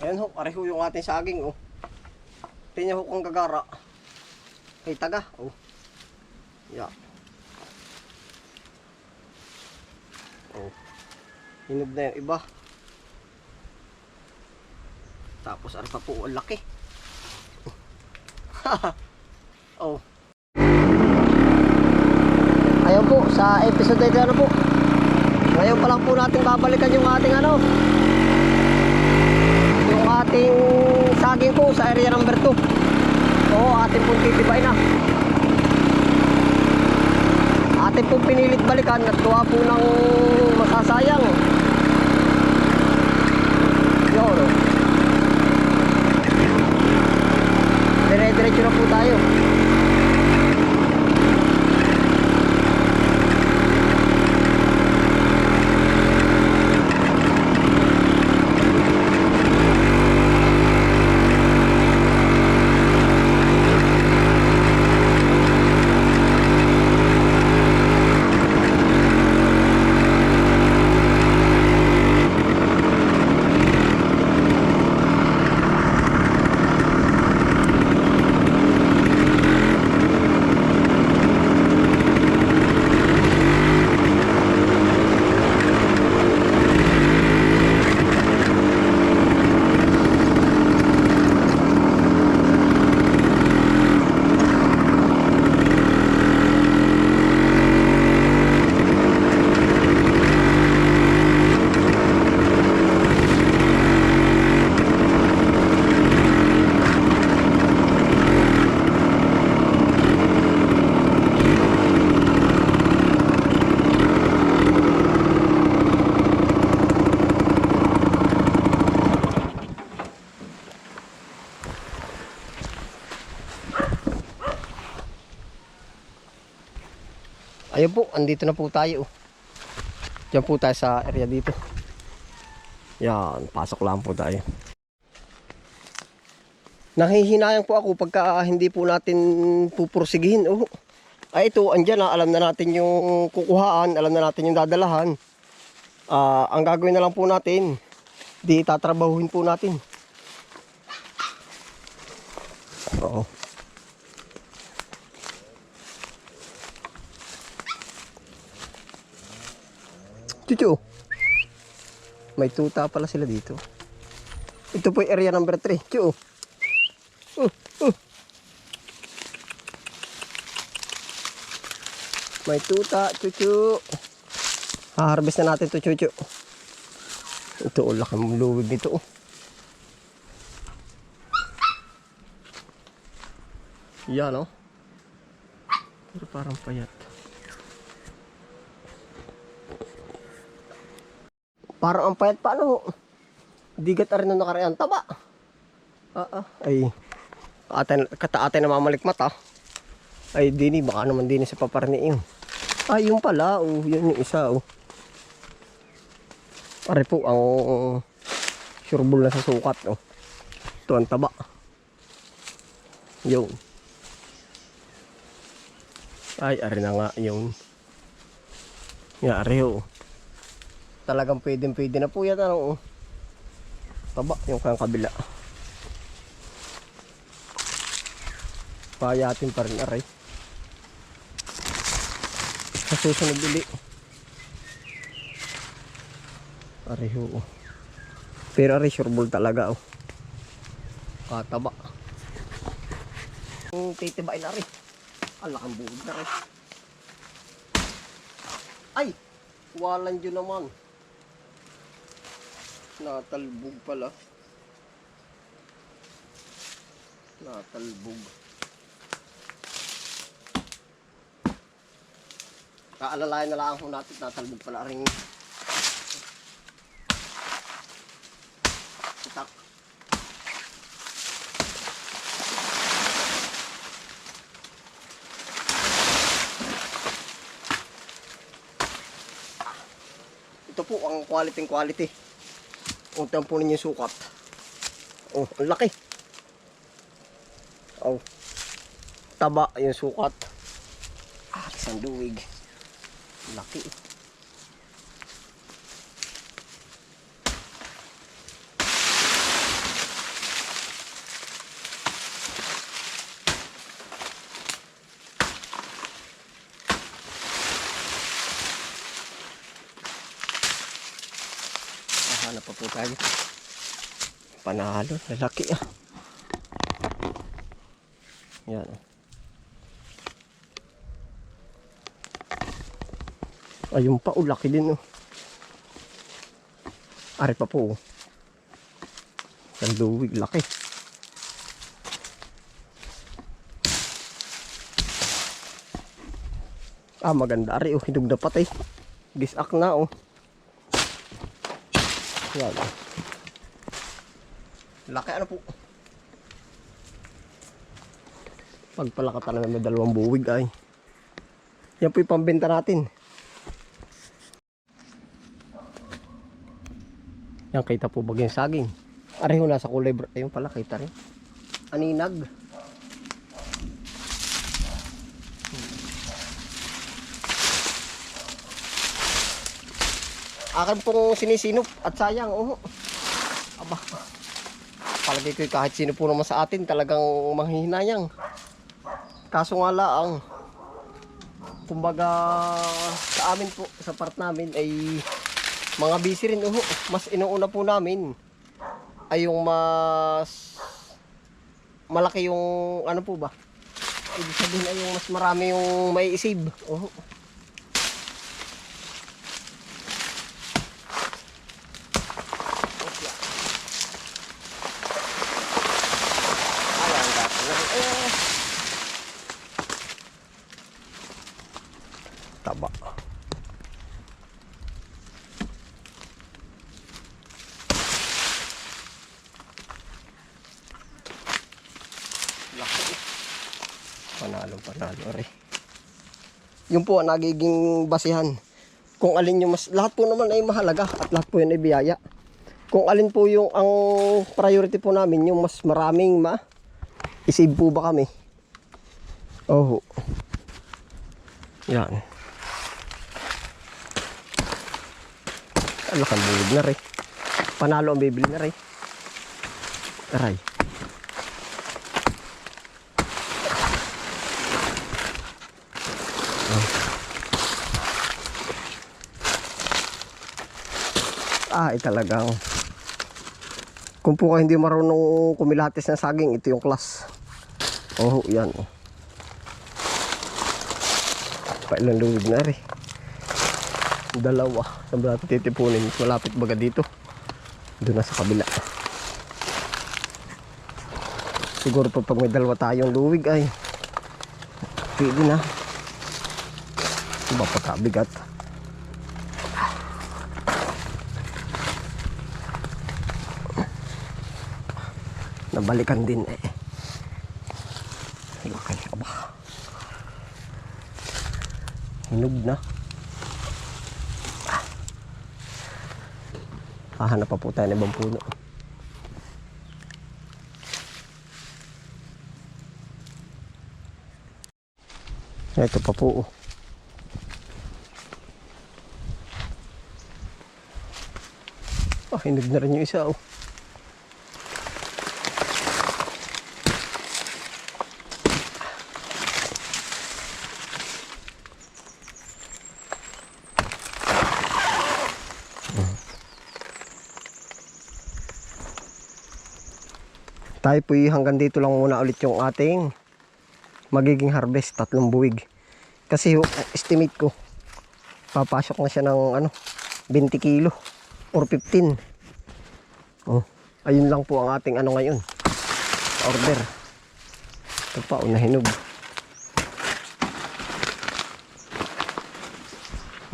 Ayan ho, pareho yung ating saging oh. Tingnan ho kung gagara. Kay taga oh. Ya. Oh. Hinog na yung iba. Tapos ano pa po, ang laki. oh. Ayun po, sa episode na ano po. Ngayon pa lang po natin babalikan yung ating ano. Ating saging po sa area number 2. Oo, ating pong titibay na. Ating pong pinilit balikan at gawa po ng masasayang. Yun. oh. Dire-diretso na po tayo. Ayun po, andito na po tayo. Diyan po tayo sa area dito. Yan, pasok lang po tayo. Nanghihinayang po ako pagka hindi po natin pupursigihin. Oh. Ay ito, andyan na, alam na natin yung kukuhaan, alam na natin yung dadalahan. Ah, ang gagawin na lang po natin, di tatrabahuhin po natin. Oo. Chuchu. May tuta pala sila dito. Ito po yung area number 3. Chu. Uh, uh. May tuta, chuchu. Harvest na natin to chuchu. Ito, oh, laki ng luwig nito. oh. Yan, oh. Pero parang payat. Parang ang payat pa ano. Digat rin na nakarayan. Taba. Ah, ah. Ay. Ate, kata ate na mamalik mata. Ay, dini. Baka naman dini sa paparni yun. Ay, yung pala. Oh, yun yung isa. Oh. Pare po ang sureball na sa sukat. Oh. Ito ang taba. Yun. Ay, ari na nga yung Yari oh. Talagang pwedeng pwede na po yan ano. oh. Taba yung kang kabila. Payatin pa rin aray. Sa susunod uli. Aray ho. oh. Pero aray sureball talaga oh. Kataba. Yung titibain aray. Alakang buod na rin. Ay! Walan yun naman. Natalbog pala. Natalbog. Kaalalayan na lang ho natin natalbog pala ring itak. Ito po ang quality quality. Untan po ninyo yung sukat. Oh, ang laki. Oh. Taba yung sukat. Ah, isang duwig. Laki. Pa po tayo. Panalo, lalaki ah. Yan. Ayun pa, oh, laki din oh. Ari pa po oh. Ang duwig, laki. Ah, maganda ari oh, hinog na patay. Gisak na oh. Yan. Laki ano po. Pagpalakatan naman may dalawang buwig ay. Yan po yung pambenta natin. Yan kita po bagay saging. Areho nasa kulay br- ayun pala kita rin. Aninag. Akin pong sinisinop at sayang, oh. Aba. Palagay ko kahit sino po naman sa atin talagang manghihinayang. Kaso nga lang, kumbaga sa amin po, sa part namin ay mga busy rin, oh. Mas inuuna po namin ay yung mas malaki yung ano po ba? Ibig sabihin ay yung mas marami yung may isib. Oh. Panalo, panalo, re. Yun po nagiging basihan. Kung alin yung mas, lahat po naman ay mahalaga at lahat po yun ay biyaya. Kung alin po yung ang priority po namin, yung mas maraming ma, isave po ba kami? Oh. Yan. Alakan bulig na rin. Panalo ang bibili na rin. Aray. Ay talagang. Kung po kayo hindi marunong kumilatis ng saging, ito yung class. Oh, yan. Pailan luwig na rin. Dalawa. Saan ba natin titipunin? Malapit baga dito. Doon na sa kabila. Siguro pa pag may dalawa tayong luwig ay pwede na. Iba pa Nabalikan din eh. Okay, aba. Hinog na. Hahanap pa po tayo ng ibang puno. Ito pa po. oh. Ah, hinog na rin yung isa oh. Tayo po hanggang dito lang muna ulit yung ating magiging harvest, tatlong buwig. Kasi estimate ko, papasok na siya ng ano, 20 kilo or 15. Oh, ayun lang po ang ating ano ngayon. Order. Ito pa, unahinog.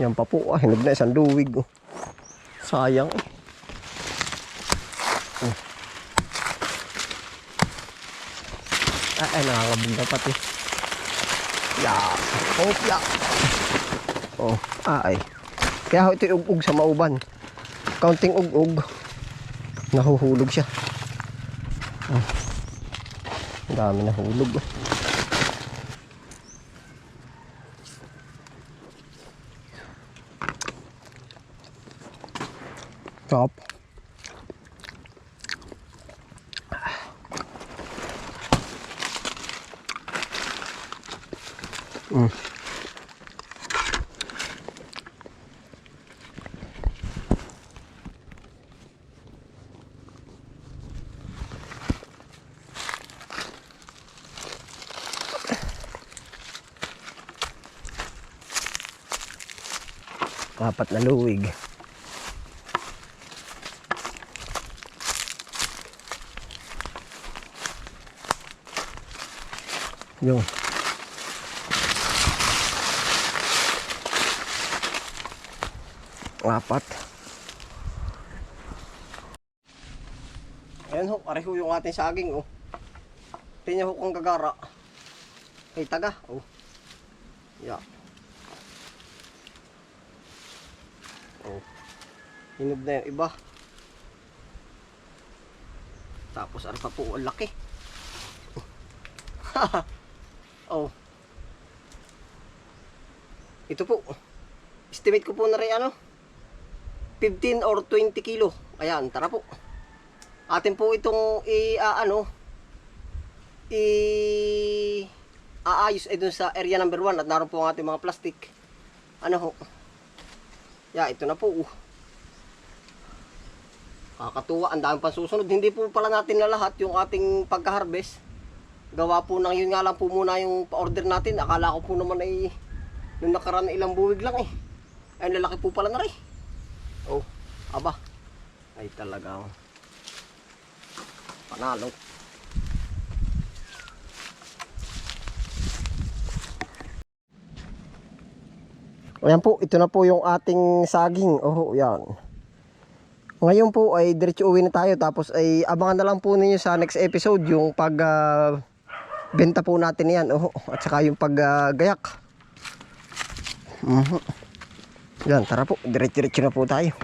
Yan pa po, ah, hinog na isang duwig. Oh. Sayang eh. Ah, ay, nakakabog na pati. Ya. Oh, ya. Oh, ah, ay. Kaya ho ito ug-ug sa mauban. Counting ug-ug. Nahuhulog siya. Oh. Ang dami nahulog. oh. Top. Apat na luwig. Yung. Apat. Ayan ho, pareho yung ating saging oh. Tingnan ho kung gagara. Ay taga oh. Yeah. Hinog na yung iba. Tapos ano pa po, ang laki. oh. Ito po. Estimate ko po na rin ano. 15 or 20 kilo. Ayan, tara po. Atin po itong i ah, ano i aayos ay dun sa area number 1 at naroon po ang ating mga plastic. Ano ho? Ya, ito na po. uh. Kakatuwa, ang dami pang susunod. Hindi po pala natin na lahat yung ating pagka-harvest. Gawa po ng yun nga lang po muna yung pa-order natin. Akala ko po naman ay nung nakaraan na ilang buwig lang eh. Ay, lalaki po pala na rin. Oh, aba. Ay talagang panalo. Ayan po, ito na po yung ating saging. Oh, yan. Ngayon po ay diretso uwi na tayo tapos ay abangan na lang po ninyo sa next episode yung pag ah, benta po natin yan. Oh, at saka yung pag ah, gayak. Mhm. Yan, tara po. Diretso-diretso na po tayo.